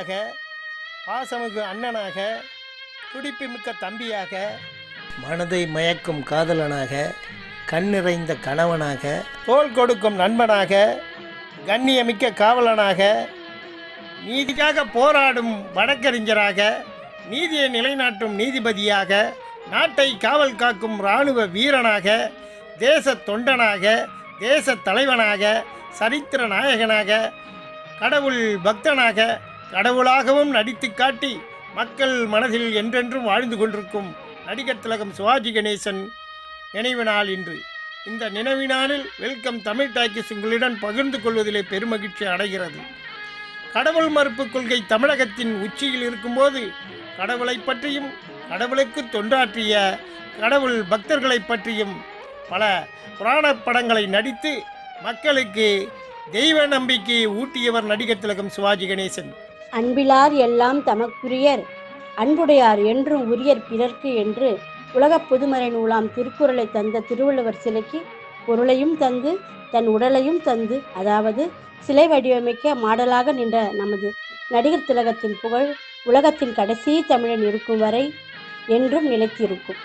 தந்தையாக பாசமிகு அண்ணனாக துடிப்புமிக்க தம்பியாக மனதை மயக்கும் காதலனாக கண் நிறைந்த கணவனாக தோல் கொடுக்கும் நண்பனாக கண்ணியமிக்க காவலனாக நீதிக்காக போராடும் வழக்கறிஞராக நீதியை நிலைநாட்டும் நீதிபதியாக நாட்டை காவல் காக்கும் இராணுவ வீரனாக தேச தொண்டனாக தேச தலைவனாக சரித்திர நாயகனாக கடவுள் பக்தனாக கடவுளாகவும் நடித்து காட்டி மக்கள் மனதில் என்றென்றும் வாழ்ந்து கொண்டிருக்கும் நடிகர் திலகம் சிவாஜி கணேசன் நினைவு நாள் இன்று. இந்த நினைவு நாளில் வெல்கம் தமிழ் டாக்கிஸ் உங்களுடன் பகிர்ந்து கொள்வதிலே பெருமகிழ்ச்சி அடைகிறது. கடவுள் மறுப்பு கொள்கை தமிழகத்தின் உச்சியில் இருக்கும்போது கடவுளை பற்றியும் கடவுளுக்கு தொண்டாற்றிய கடவுள் பக்தர்களை பற்றியும் பல புராண படங்களை நடித்து மக்களுக்கு தெய்வ நம்பிக்கையை ஊட்டியவர் நடிகர் திலகம் சிவாஜி கணேசன். அன்பிலார் எல்லாம் தமக்குரியர். அன்புடையார் என்றும் உரியர் பிறர்க்கு என்று உலகப் பொதுமறை நூலாம் திருக்குறளை தந்த திருவள்ளுவர் சிலைக்கு பொருளையும் தந்து தன் உடலையும் தந்து அதாவது சிலை வடிவமைக்க மாடலாக நின்ற நமது நடிகர் திலகத்தின் புகழ் உலகத்தின் கடைசி தமிழன் இருக்கும் வரை என்றும் நிலைத்திருக்கும்.